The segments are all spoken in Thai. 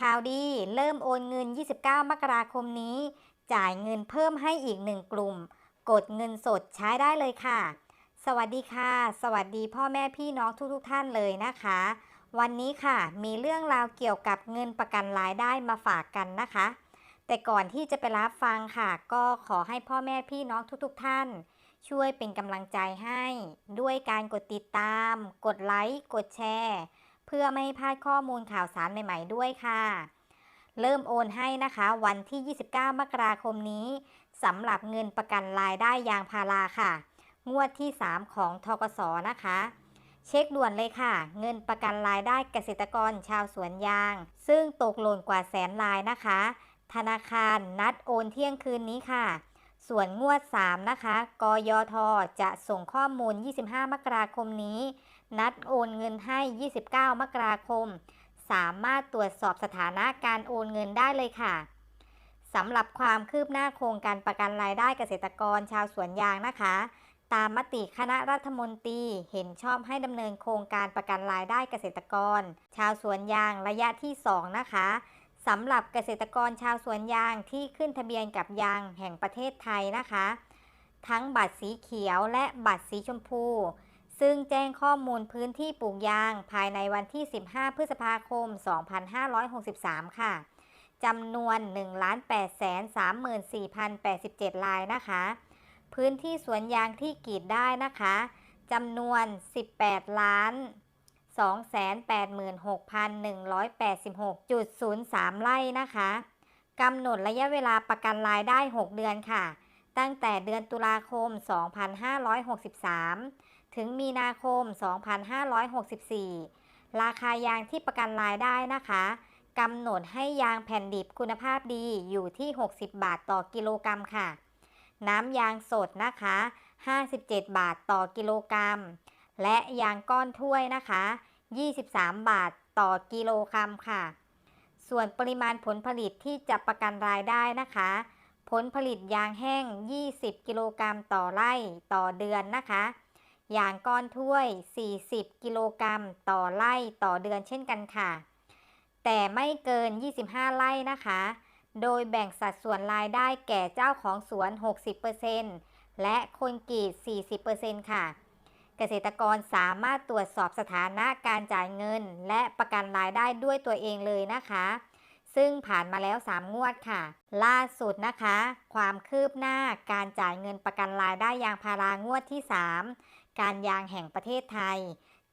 ข่าวดีเริ่มโอนเงิน 29 มกราคมนี้ จ่ายเงินเพิ่มให้อีกหนึ่งกลุ่ม กดเงินสดใช้ได้เลยค่ะ สวัสดีค่ะ สวัสดีพ่อแม่พี่น้องทุกๆทท่านเลยนะคะ วันนี้ค่ะมีเรื่องราวเกี่ยวกับเงินประกันรายได้มาฝากกันนะคะ แต่ก่อนที่จะไปรับฟังค่ะ ก็ขอให้พ่อแม่พี่น้องทุกๆทท่าน ช่วยเป็นกำลังใจให้ ด้วยการกดติดตาม กดไลค์กดแชร์ เพื่อไม่ให้พลาดข้อมูลข่าวสารใหม่ๆด้วยค่ะ เริ่มโอนให้นะคะ วันที่ 29 มกราคมนี้สำหรับเงินประกันรายได้ยางพาราค่ะ งวดที่ 3 ของทกสนะคะ เช็คด่วนเลยค่ะ เงินประกันรายได้เกษตรกรชาวสวนยาง ซึ่งตกหล่นกว่าแสนรายนะคะ ธนาคารนัดโอนเที่ยงคืนนี้ค่ะส่วนงวด 3 นะคะ กยท จะส่งข้อมูล 25 มกราคมนี้ นัดโอนเงินให้ 29 มกราคม สามารถตรวจสอบสถานะการโอนเงินได้เลยค่ะสำหรับความคืบหน้าโครงการประกันรายได้เกษตรกรชาวสวนยางนะคะ ตามมติคณะรัฐมนตรีเห็นชอบให้ดำเนินโครงการประกันรายได้เกษตรกร ชาวสวนยางระยะที่ 2 นะคะสำหรับเกษตรกรชาวสวนยางที่ขึ้นทะเบียนกับยางแห่งประเทศไทยนะคะ ทั้งบัตรสีเขียวและบัตรสีชมพู ซึ่งแจ้งข้อมูลพื้นที่ปลูกยางภายในวันที่ 15 พฤษภาคม 2563 ค่ะจำนวน 1,834,087 ลายนะคะ พื้นที่สวนยางที่กรีดได้นะคะจำนวน 18 ล้าน 286,186.03 ไร่นะคะกำหนดระยะเวลาประกันรายได้ 6 เดือนค่ะ ตั้งแต่เดือนตุลาคม 2563 ถึงมีนาคม 2564 ราคายางที่ประกันรายได้นะคะกำหนดให้ยางแผ่นดิบคุณภาพดีอยู่ที่ 60 บาทต่อกิโลกรัมค่ะ น้ำยางสดนะคะ 57 บาทต่อกิโลกรัม และยางก้อนถ้วยนะคะ 23 บาทต่อกิโลกรัมค่ะ ส่วนปริมาณผลผลิตที่จะประกันรายได้นะคะ ผลผลิตยางแห้ง 20 กิโลกรัมต่อไร่ต่อเดือนนะคะ อย่างก้อนถ้วย 40 กิโลกรัมต่อไร่ต่อเดือนเช่นกันค่ะ แต่ไม่เกิน 25 ไร่นะคะ โดยแบ่งสัดส่วนรายได้แก่เจ้าของสวน 60%และคนกรีด 40%ค่ะ เกษตรกรสามารถตรวจสอบสถานะการจ่ายเงิน และประกันรายได้ด้วยตัวเองเลยนะคะ ซึ่งผ่านมาแล้ว 3 งวดค่ะ ล่าสุดนะคะ ความคืบหน้าการจ่ายเงินประกันรายได้ยางพารางวดที่ 3 การยางแห่งประเทศไทย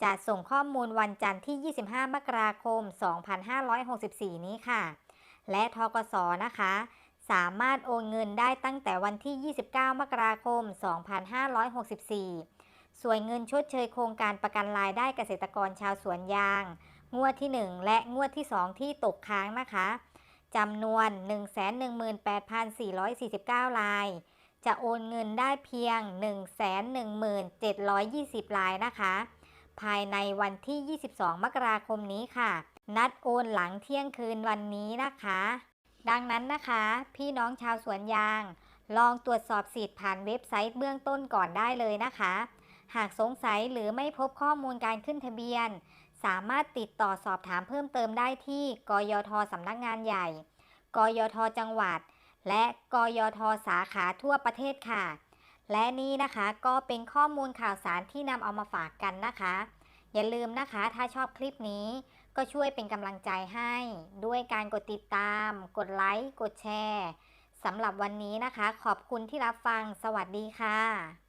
จะส่งข้อมูลวันจันทร์ที่ 25 มกราคม 2564 นี้ค่ะ และทกสนะคะ สามารถโอนเงินได้ตั้งแต่วันที่ 29 มกราคม 2564ส่วนเงินชดเชยโครงการประกันรายได้เกษตรกรชาวสวนยาง งวดที่ 1 และงวดที่ 2 ที่ตกค้างนะคะจำนวน 118,449ราย จะโอนเงินได้เพียง 117,720รายนะคะ ภายในวันที่ 22 มกราคมนี้ค่ะ นัดโอนหลังเที่ยงคืนวันนี้นะคะ ดังนั้นนะคะ พี่น้องชาวสวนยาง ลองตรวจสอบสิทธิ์ผ่านเว็บไซต์เบื้องต้นก่อนได้เลยนะคะ หากสงสัยหรือไม่พบข้อมูลการขึ้นทะเบียน สามารถติดต่อสอบถามเพิ่มเติมได้ที่ กยทสำนักงานใหญ่ กยทจังหวัด และกยทสาขาทั่วประเทศค่ะ และนี่นะคะก็เป็นข้อมูลข่าวสารที่นำเอามาฝากกันนะคะ อย่าลืมนะคะถ้าชอบคลิปนี้ก็ช่วยเป็นกำลังใจให้ ด้วยการกดติดตาม กดไลค์ กดแชร์สำหรับวันนี้นะคะ ขอบคุณที่รับฟัง สวัสดีค่ะ